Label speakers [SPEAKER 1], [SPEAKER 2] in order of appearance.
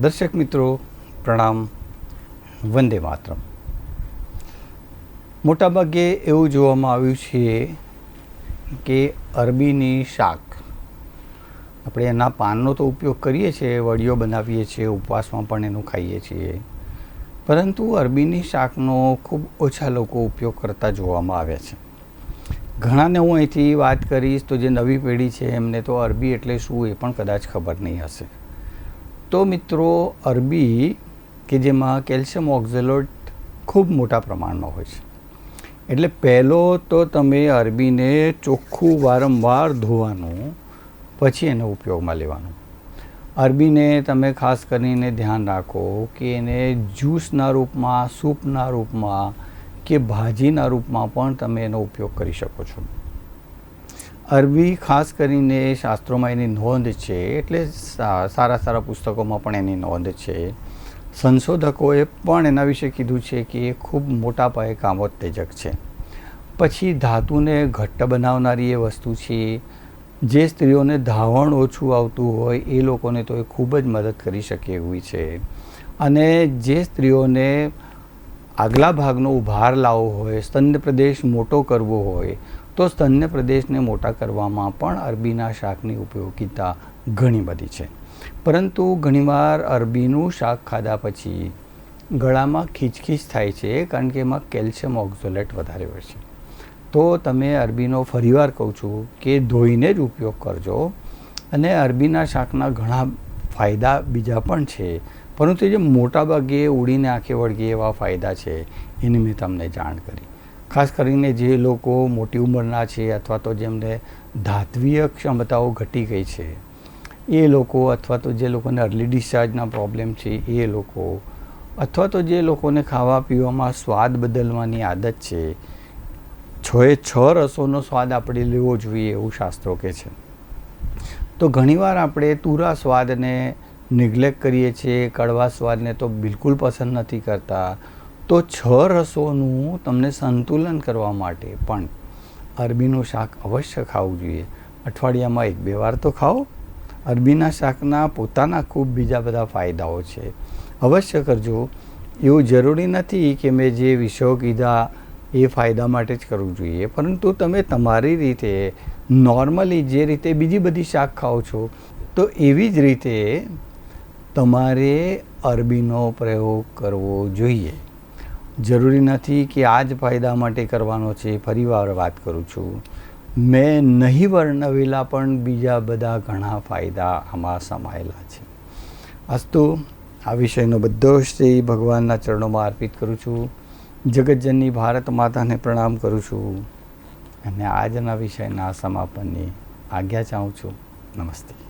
[SPEAKER 1] દર્શક મિત્રો, પ્રણામ, વંદે માતરમ. મોટાભાગે એવું જોવામાં આવ્યું છે કે અરબીની શાક, આપણે એના પાનનો તો ઉપયોગ કરીએ છીએ વડીઓ બનાવીએ છીએ, ઉપવાસમાં પણ એનું ખાઈએ છીએ. પરંતુ અરબીની શાકનો ખૂબ ઓછા લોકો ઉપયોગ કરતા જોવામાં આવ્યા છે. ઘણાને હું અહીંથી વાત કરીશ તો જે નવી પેઢી છે એમને તો અરબી એટલે શું એ પણ કદાચ ખબર નહીં હશે. તો મિત્રો, અરબી, કે જેમાં કેલ્શિયમ ઓક્ઝેલોટ ખૂબ મોટા પ્રમાણમાં હોય છે. એટલે પહેલો તો તમે અરબીને ચોખ્ખું વારંવાર ધોવાનું, પછી એને ઉપયોગમાં લેવાનું. અરબીને તમે ખાસ કરીને ધ્યાન રાખો કે એને જ્યુસના રૂપમાં, સૂપના રૂપમાં કે ભાજીના રૂપમાં પણ તમે એનો ઉપયોગ કરી શકો છો. અરબી ખાસ કરીને શાસ્ત્રોમાં એની નોંધ છે, એટલે સારા સારા પુસ્તકોમાં પણ એની નોંધ છે. સંશોધકોએ પણ એના વિશે કીધું છે કે એ ખૂબ મોટા પાયે કામોત્તેજક છે. પછી ધાતુને ઘટ્ટ બનાવનારી એ વસ્તુ છે. જે સ્ત્રીઓને ધાવણ ઓછું આવતું હોય, એ લોકોને તો એ ખૂબ જ મદદ કરી શકે એવી છે. અને જે સ્ત્રીઓને આગલા ભાગનો ઉભાર લાવવો હોય, સ્તન પ્રદેશ મોટો કરવો હોય તો સ્તન્ય પ્રદેશને મોટા કરવામાં પણ અરબીના શાકની ઉપયોગિતા ઘણી બધી છે. પરંતુ ઘણીવાર અરબીનું શાક ખાધા પછી ગળામાં ખીચખીચ થાય છે કારણ કે એમાં કેલ્શિયમ ઓક્ઝોલેટ વધારે હોય છે. તો તમે અરબીનો ફરીવાર કહું છું કે ધોઈને જ ઉપયોગ કરજો અને અરબીના શાકના ઘણા ફાયદા બીજા પણ છે. પરંતુ જે મોટાભાગે ઉડીને આંખે વળગે એવા ફાયદા છે એની મેં તમને જાણ કરી. ખાસ કરીને જે લોકો મોટી ઉંમરના છે અથવા તો જેમને ધાત્વીય ક્ષમતાઓ ઘટી ગઈ છે, એ લોકો અથવા તો જે લોકોને અર્લી ડિસ્ચાર્જના પ્રોબ્લેમ છે, એ લોકો અથવા તો જે લોકોને ખાવા પીવામાં સ્વાદ બદલવાની આદત છે, છએ છ રસોનો સ્વાદ આપણે લેવો જોઈએ એવું શાસ્ત્રો કે છે. તો ઘણીવાર આપણે તુરા સ્વાદને નિગ્લેક્ટ કરીએ છીએ, કડવા સ્વાદને તો બિલકુલ પસંદ નથી કરતા તો છ રસોનું તમને સંતુલન કરવા માટે પણ અરબીનું શાક અવશ્ય ખાવું જોઈએ. અઠવાડિયામાં એક બે વાર તો ખાઓ. અરબીના શાકના પોતાના ખૂબ બીજા બધા ફાયદાઓ છે. અવશ્ય કરજો. એવું જરૂરી નથી કે મેં જે વિષયો કીધા એ ફાયદા માટે જ કરવું જોઈએ. પરંતુ તમે તમારી રીતે નોર્મલી જે રીતે બીજી બધી શાક ખાઓ છો, તો એવી જ રીતે તમારે અરબીનો પ્રયોગ કરવો જોઈએ. જરૂરી નથી કે આ જ ફાયદા માટે કરવાનો છે, ફરીવાર વાત કરું છું. મેં નહીં વર્ણવેલા પણ બીજા બધા ઘણા ફાયદા આમાં સમાયેલા છે. અસ્તુ, આ વિષયનો બધો શ્રી ભગવાનના ચરણોમાં અર્પિત કરું છું. જગતજનની ભારત માતાને પ્રણામ કરું છું. અને આજના વિષયના સમાપનની આજ્ઞા ચાહું છું. નમસ્તે.